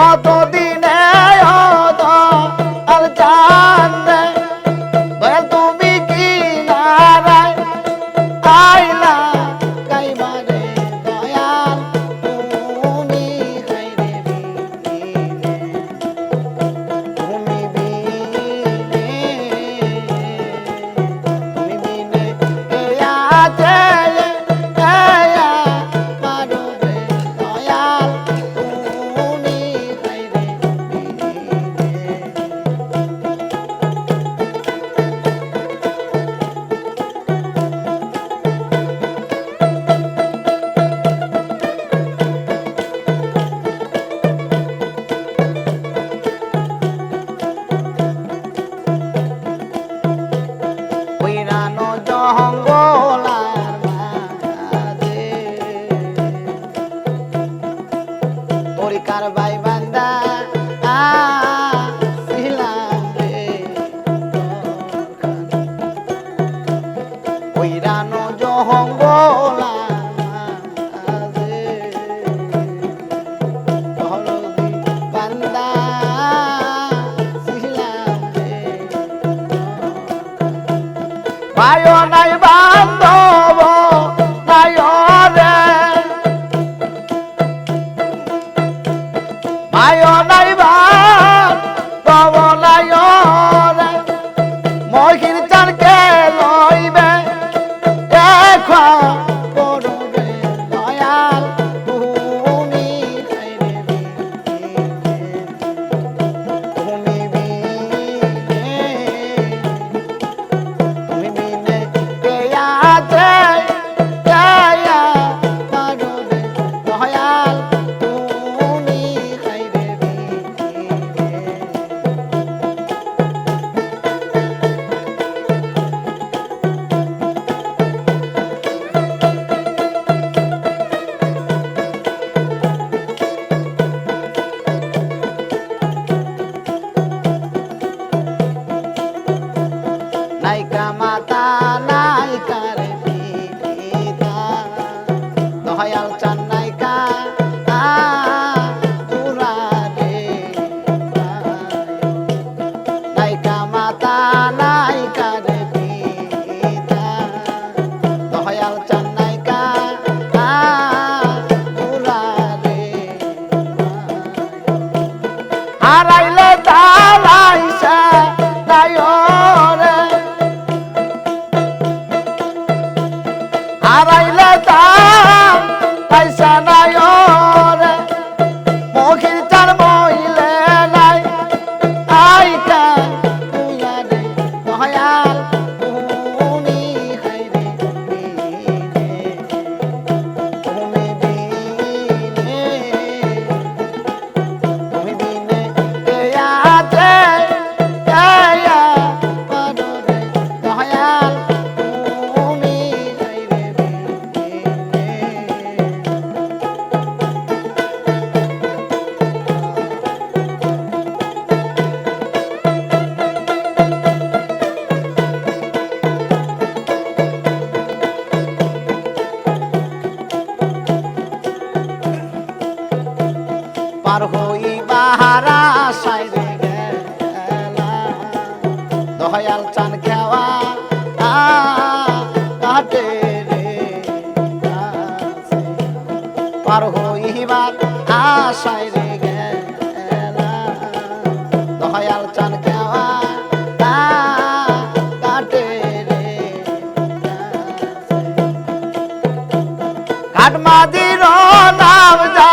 কত অহঙ্গ পায় নাই বান্ধব। হারাইলে তালা পার হই বাহারা সাইরে গেলা দয়াল চান খেওয়া কাটে রে পার হইবার গেলা রে কাটমাদির নাম যা